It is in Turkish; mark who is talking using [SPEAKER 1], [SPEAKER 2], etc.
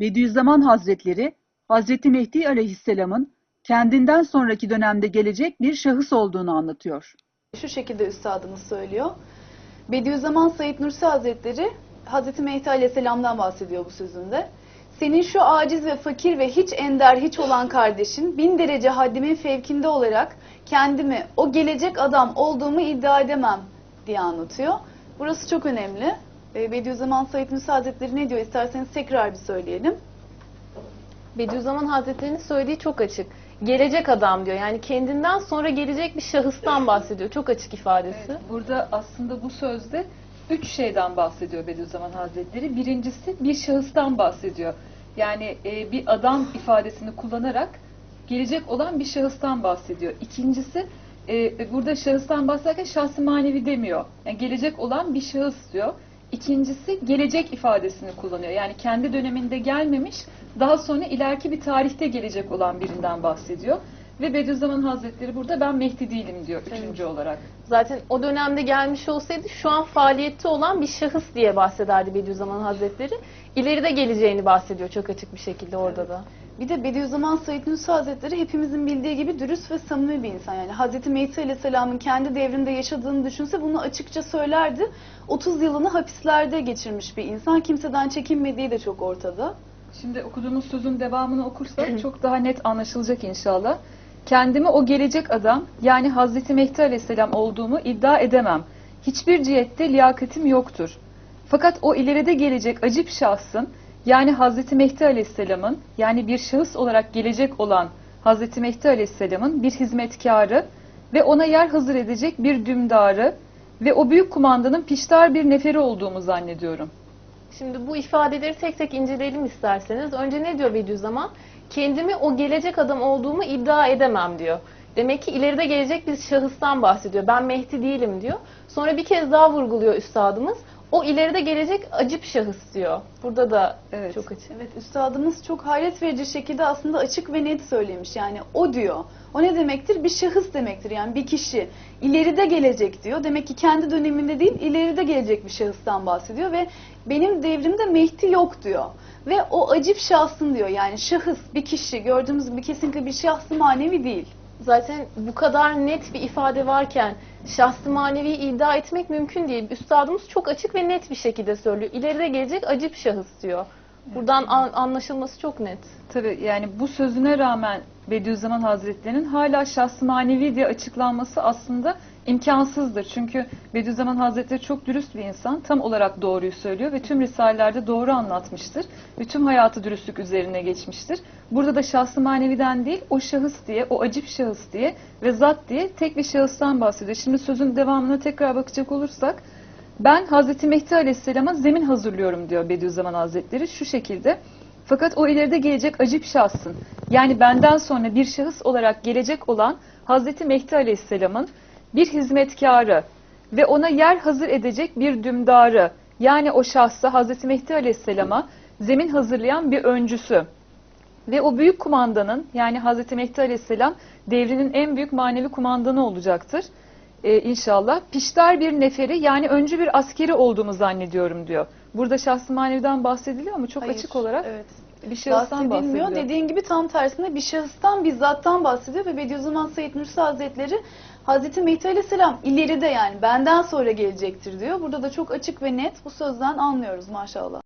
[SPEAKER 1] Bediüzzaman Hazretleri, Hazreti Mehdi Aleyhisselam'ın kendinden sonraki dönemde gelecek bir şahıs olduğunu anlatıyor.
[SPEAKER 2] Şu şekilde üstadımız söylüyor. Bediüzzaman Said Nursi Hazretleri Hazreti Mehdi Aleyhisselam'dan bahsediyor bu sözünde. Senin şu aciz ve fakir ve hiç ender hiç olan kardeşin bin derece haddimin fevkinde olarak kendimi o gelecek adam olduğumu iddia edemem diye anlatıyor. Burası çok önemli. Ee, Bediüzzaman Said Nursi Hazretleri ne diyor isterseniz tekrar bir söyleyelim.
[SPEAKER 3] Bediüzzaman Hazretleri'nin söylediği çok açık. Gelecek adam diyor. Yani kendinden sonra gelecek bir şahıstan bahsediyor. Çok açık ifadesi.
[SPEAKER 4] Evet, burada aslında bu sözde üç şeyden bahsediyor Bediüzzaman Hazretleri. Birincisi bir şahıstan bahsediyor. Yani e, bir adam ifadesini kullanarak gelecek olan bir şahıstan bahsediyor. İkincisi e, burada şahıstan bahsederken şahsi manevi demiyor. Yani gelecek olan bir şahıs diyor. İkincisi gelecek ifadesini kullanıyor. Yani kendi döneminde gelmemiş, daha sonra ileriki bir tarihte gelecek olan birinden bahsediyor. Ve Bediüzzaman Hazretleri burada ben Mehdi değilim diyor üçüncü olarak.
[SPEAKER 3] Zaten o dönemde gelmiş olsaydı şu an faaliyette olan bir şahıs diye bahsederdi Bediüzzaman Hazretleri. İleride geleceğini bahsediyor çok açık bir şekilde orada da.
[SPEAKER 2] Bir de Bediüzzaman Said Nursi Hazretleri hepimizin bildiği gibi dürüst ve samimi bir insan. Yani Hazreti Mehdi Aleyhisselam'ın kendi devrinde yaşadığını düşünse bunu açıkça söylerdi. 30 yılını hapislerde geçirmiş bir insan. Kimseden çekinmediği de çok ortada.
[SPEAKER 4] Şimdi okuduğumuz sözün devamını okursak çok daha net anlaşılacak inşallah. Kendimi o gelecek adam yani Hazreti Mehdi Aleyhisselam olduğumu iddia edemem. Hiçbir cihette liyakatim yoktur. Fakat o ileride gelecek acip şahsın yani Hazreti Mehdi Aleyhisselam'ın yani bir şahıs olarak gelecek olan Hazreti Mehdi Aleyhisselam'ın bir hizmetkarı ve ona yer hazır edecek bir dümdarı ve o büyük kumandanın piştar bir neferi olduğumu zannediyorum.
[SPEAKER 3] Şimdi bu ifadeleri tek tek inceleyelim isterseniz. Önce ne diyor Bediüzzaman? Kendimi o gelecek adam olduğumu iddia edemem diyor. Demek ki ileride gelecek bir şahıstan bahsediyor. Ben Mehdi değilim diyor. Sonra bir kez daha vurguluyor üstadımız. O ileride gelecek acip şahıs diyor. Burada da
[SPEAKER 4] Evet.
[SPEAKER 3] çok açık.
[SPEAKER 2] Evet üstadımız çok hayret verici şekilde aslında açık ve net söylemiş. Yani o diyor. O ne demektir? Bir şahıs demektir. Yani bir kişi ileride gelecek diyor. Demek ki kendi döneminde değil ileride gelecek bir şahıstan bahsediyor ve benim devrimde Mehdi yok diyor. Ve o acip şahsın diyor. Yani şahıs, bir kişi gördüğümüz gibi kesinlikle bir şahsı manevi değil.
[SPEAKER 3] Zaten bu kadar net bir ifade varken şahsı manevi iddia etmek mümkün değil. Üstadımız çok açık ve net bir şekilde söylüyor. İleride gelecek acip şahıs diyor. Buradan an- anlaşılması çok net.
[SPEAKER 4] Tabii yani bu sözüne rağmen Bediüzzaman Hazretleri'nin hala şahsı manevi diye açıklanması aslında imkansızdır. Çünkü Bediüzzaman Hazretleri çok dürüst bir insan. Tam olarak doğruyu söylüyor ve tüm risalelerde doğru anlatmıştır. Ve tüm hayatı dürüstlük üzerine geçmiştir. Burada da şahsı maneviden değil, o şahıs diye, o acip şahıs diye ve zat diye tek bir şahıstan bahsediyor. Şimdi sözün devamına tekrar bakacak olursak, ben Hazreti Mehdi Aleyhisselam'a zemin hazırlıyorum diyor Bediüzzaman Hazretleri şu şekilde. Fakat o ileride gelecek acip şahsın yani benden sonra bir şahıs olarak gelecek olan Hazreti Mehdi Aleyhisselam'ın bir hizmetkarı ve ona yer hazır edecek bir dümdarı yani o şahsa Hazreti Mehdi Aleyhisselam'a zemin hazırlayan bir öncüsü ve o büyük kumandanın yani Hazreti Mehdi Aleyhisselam devrinin en büyük manevi kumandanı olacaktır. Ee, inşallah. Piştar bir neferi yani öncü bir askeri olduğumu zannediyorum diyor. Burada şahsı maneviden bahsediliyor ama çok
[SPEAKER 2] Hayır,
[SPEAKER 4] açık olarak
[SPEAKER 2] Evet.
[SPEAKER 4] bir şahıstan bahsediliyor.
[SPEAKER 2] Dediğin gibi tam tersine bir şahıstan, bir zattan bahsediyor ve Bediüzzaman Said Nursi Hazretleri Hazreti Mehdi Aleyhisselam ileride yani benden sonra gelecektir diyor. Burada da çok açık ve net bu sözden anlıyoruz maşallah.